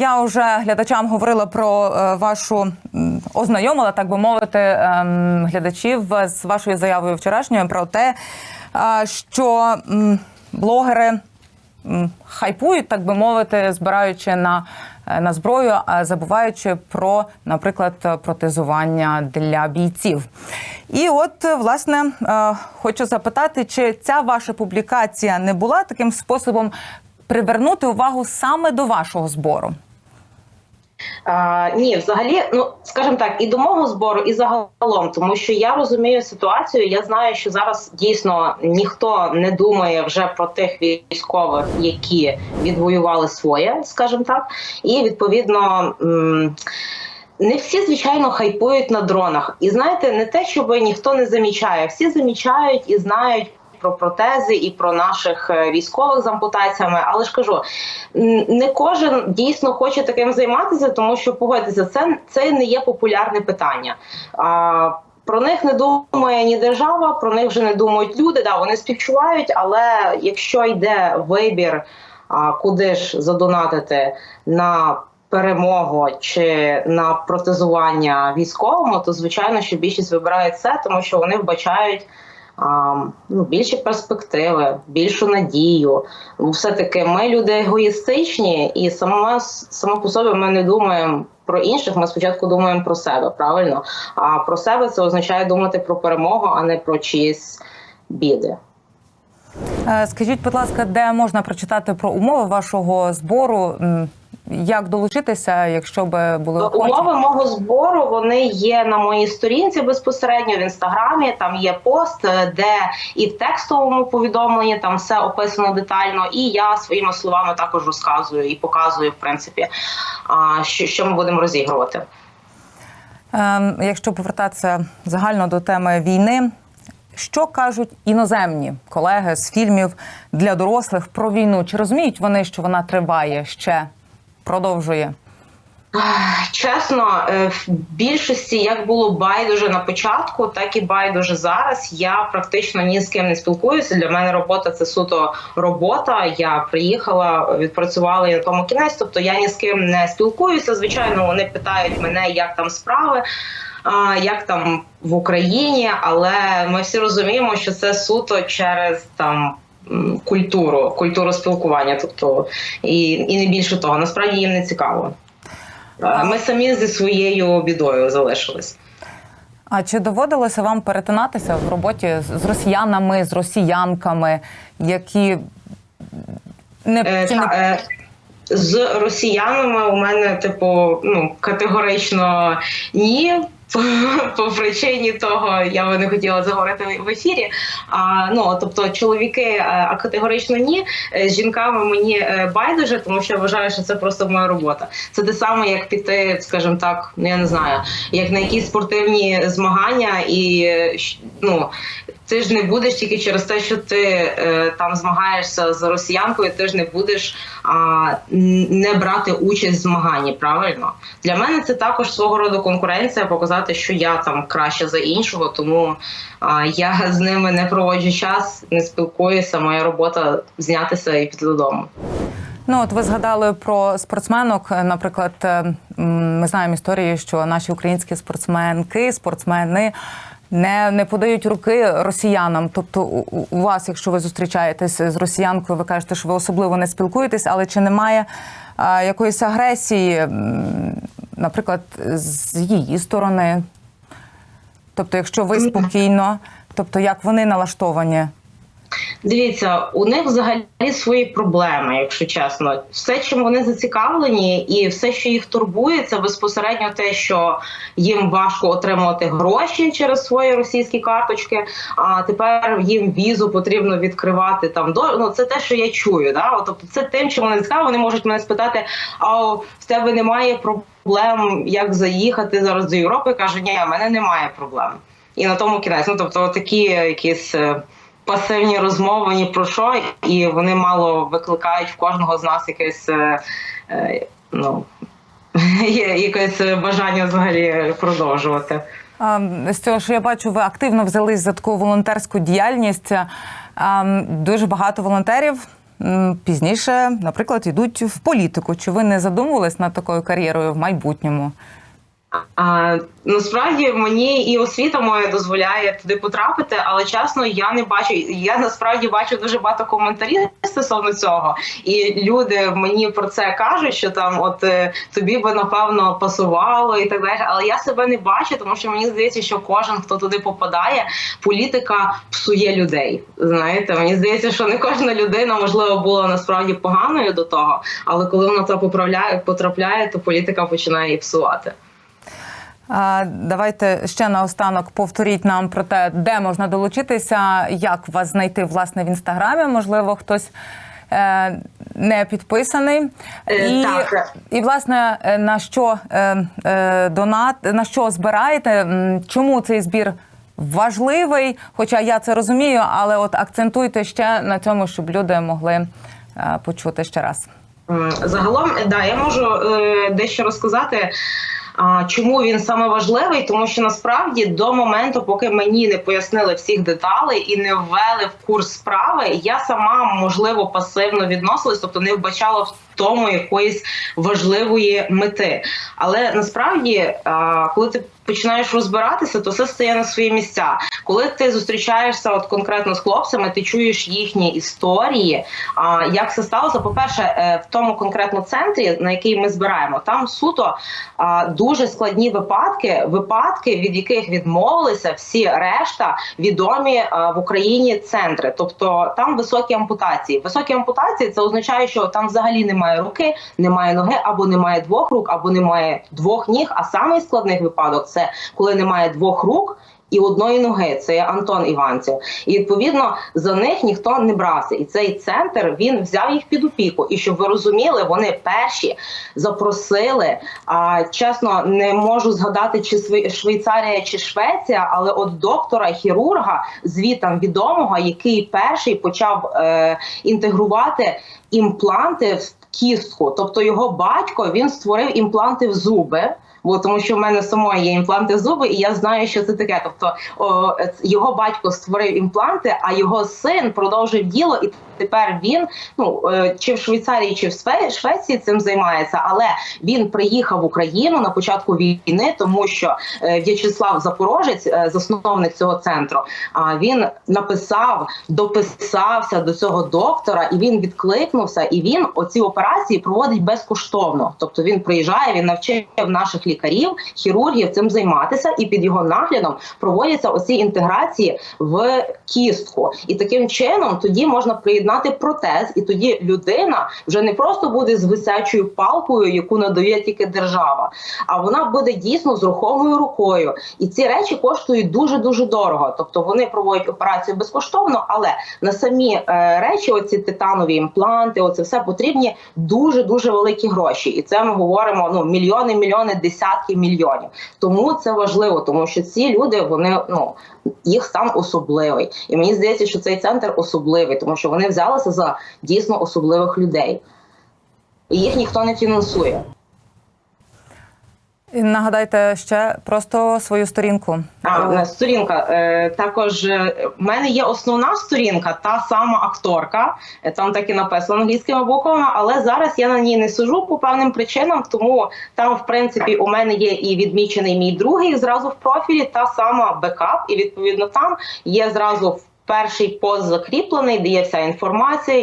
Я вже глядачам говорила про е, вашу ознайомила, так би мовити, ем, глядачів з вашою заявою вчорашньою про те, е, що блогери хайпують, так би мовити, збираючи на, е, на зброю, забуваючи про, наприклад, протезування для бійців. І от, власне, хочу запитати, чи ця ваша публікація не була таким способом привернути увагу саме до вашого збору? А, ні, взагалі, ну скажімо так, і до мого збору, і загалом, тому що я розумію ситуацію. Я знаю, що зараз дійсно ніхто не думає вже про тих військових, які відвоювали своє, скажімо так, і відповідно. М- не всі, звичайно, хайпують на дронах. І знаєте, не те, щоб ніхто не замічає, всі замічають і знають. Про протези і про наших е, військових з ампутаціями, але ж кажу, не кожен дійсно хоче таким займатися, тому що погодьтеся, це, це не є популярне питання. А, про них не думає ні держава, про них вже не думають люди. Да, вони співчувають, але якщо йде вибір, а, куди ж задонатити на перемогу чи на протезування військовому, то звичайно, що більшість вибирає це, тому що вони вбачають. Ну, більші перспективи, більшу надію. Ну, Все-таки ми люди егоїстичні, і сама само по собі ми не думаємо про інших. Ми спочатку думаємо про себе, правильно? А про себе це означає думати про перемогу, а не про чиїсь біди. Е, Скажіть, будь ласка, де можна прочитати про умови вашого збору? Як долучитися, якщо би були? Умови мого збору вони є на моїй сторінці безпосередньо в інстаграмі. Там є пост, е, де і в текстовому повідомленні там все описано детально. І я своїми словами також розказую і показую, в принципі, що, що ми будемо розігрувати. Ем, Якщо повертатися загально до теми війни, що кажуть іноземні колеги з фільмів для дорослих про війну? Чи розуміють вони, що вона триває ще продовжує? Чесно, е, в більшості як було байдуже на початку, так і байдуже зараз. Я практично ні з ким не спілкуюся. Для мене робота це суто робота. Я приїхала, відпрацювала і на тому кінець. Тобто я ні з ким не спілкуюся. Звичайно, вони питають мене, як там справи. Як там в Україні, але ми всі розуміємо, що це суто через там культуру, культуру спілкування, тобто і, і не більше того, насправді їм не цікаво. Е, Ми самі зі своєю бідою залишились. А чи доводилося вам перетинатися в роботі з- росіянами, з росіянками, які не, Е, не е, З росіянами у мене, типу, ну категорично ні. По, по причині того я би не хотіла заговорити в ефірі. А ну тобто, чоловіки е, а категорично ні. Е, З жінками мені е, байдуже, тому що я вважаю, що це просто моя робота. Це те саме, як піти, скажімо так, ну я не знаю, як на якісь спортивні змагання, і ну ти ж не будеш тільки через те, що ти е, там змагаєшся з росіянкою, ти ж не будеш а, не брати участь в змаганні. Правильно для мене це також свого роду конкуренція, показати, що я там краще за іншого, тому а, я з ними не проводжу час, не спілкуюся. Моя робота знятися і піти додому. Ну, от ви згадали про спортсменок. Наприклад, е, ми знаємо історії, що наші українські спортсменки, спортсмени не, не подають руки росіянам. Тобто, у, вас, якщо ви зустрічаєтесь з росіянкою, ви кажете, що ви особливо не спілкуєтесь, але чи немає а, якоїсь агресії, наприклад, з її сторони? Тобто, якщо ви спокійно, тобто як вони налаштовані? Дивіться, у них взагалі свої проблеми, якщо чесно. Все, чим вони зацікавлені, і все, що їх турбує, це безпосередньо те, що їм важко отримувати гроші через свої російські карточки. А тепер їм візу потрібно відкривати там до ну це те, що я чую. Да? От, Тобто, це тим, чим вони цікаві. Вони можуть мене спитати: а в тебе немає проблем, як заїхати зараз до Європи? Каже, ні, в мене немає проблем. І на тому кінець. Ну тобто, такі якісь. Пасивні розмови ні про що, і вони мало викликають в кожного з нас якесь е, е, ну, якесь бажання взагалі продовжувати. З цього, що я бачу, ви активно взялись за таку волонтерську діяльність. Дуже багато волонтерів пізніше, наприклад, йдуть в політику. Чи ви не задумувались над такою кар'єрою в майбутньому? А, насправді мені і освіта моя дозволяє туди потрапити, але чесно, я не бачу. Я насправді бачу дуже багато коментарів стосовно цього, і люди мені про це кажуть, що там, от е, тобі би напевно пасувало і так далі. Але я себе не бачу, тому що мені здається, що кожен, хто туди попадає, політика псує людей. Знаєте, мені здається, що не кожна людина можливо була насправді поганою до того, але коли вона то поправляє, потрапляє, то політика починає її псувати. Давайте ще наостанок повторіть нам про те, де можна долучитися, як вас знайти власне в інстаграмі. Можливо, хтось е, не підписаний. Е, і, так. і власне е, на що донат, на що збираєте? Чому цей збір? Важливий, хоча я це розумію, але от акцентуйте ще на цьому, щоб люди могли почути ще раз. Загалом, да, я можу дещо розказати. А чому він саме важливий? Тому що насправді до моменту, поки мені не пояснили всіх деталей і не ввели в курс справи, я сама можливо пасивно відносилась, тобто не вбачала в тому якоїсь важливої мети. Але насправді, коли ти починаєш розбиратися, то все стає на свої місця. Коли ти зустрічаєшся от конкретно з хлопцями, ти чуєш їхні історії. А як це сталося? По перше, в тому конкретно центрі, на який ми збираємо, там суто дуже складні випадки, випадки, від яких відмовилися всі решта відомі в Україні центри. Тобто там високі ампутації. Високі ампутації це означає, що там взагалі немає руки, немає ноги, або немає двох рук, або немає двох ніг. А самий складний випадок це коли немає двох рук. І одної ноги це є Антон Іванців, і відповідно за них ніхто не брався. І цей центр він взяв їх під опіку. І щоб ви розуміли, вони перші запросили. А чесно, не можу згадати, чи Швейцарія чи Швеція, але от доктора хірурга, звітам відомого, який перший почав е, інтегрувати імпланти в кістку. Тобто його батько він створив імпланти в зуби. Бо тому, що в мене самої є імпланти зуби, і я знаю, що це таке. Тобто о, його батько створив імпланти, а його син продовжив діло, і тепер він ну е, чи в Швейцарії, чи в Швеції цим займається. Але він приїхав в Україну на початку війни, тому що е, В'ячеслав Запорожець, е, засновник цього центру, а він написав, дописався до цього доктора, і він відкликнувся. І він оці операції проводить безкоштовно. Тобто він приїжджає, він навчив наших лікарів, хірургів цим займатися, і під його наглядом проводяться оці інтеграції в кістку. І таким чином тоді можна приєднати протез, і тоді людина вже не просто буде з висячою палкою, яку надає тільки держава, а вона буде дійсно з рухомою рукою. І ці речі коштують дуже дуже дорого. Тобто вони проводять операцію безкоштовно, але на самі е, речі, оці титанові імпланти, оце все потрібні дуже дуже великі гроші. І це ми говоримо ну мільйони, мільйони, десятки мільйонів. Тому це важливо, тому що ці люди вони ну їх стан особливий. І мені здається, що цей центр особливий, тому що вони взялися за дійсно особливих людей. І їх ніхто не фінансує. Нагадайте ще просто свою сторінку. А, е, сторінка. Е, також е, в мене є основна сторінка, та сама акторка. Там так і написано англійськими буквами, але зараз я на ній не сижу по певним причинам, тому там, в принципі, у мене є і відмічений мій другий зразу в профілі, та сама бекап, і відповідно там є зразу перший пост закріплений, де є вся інформація.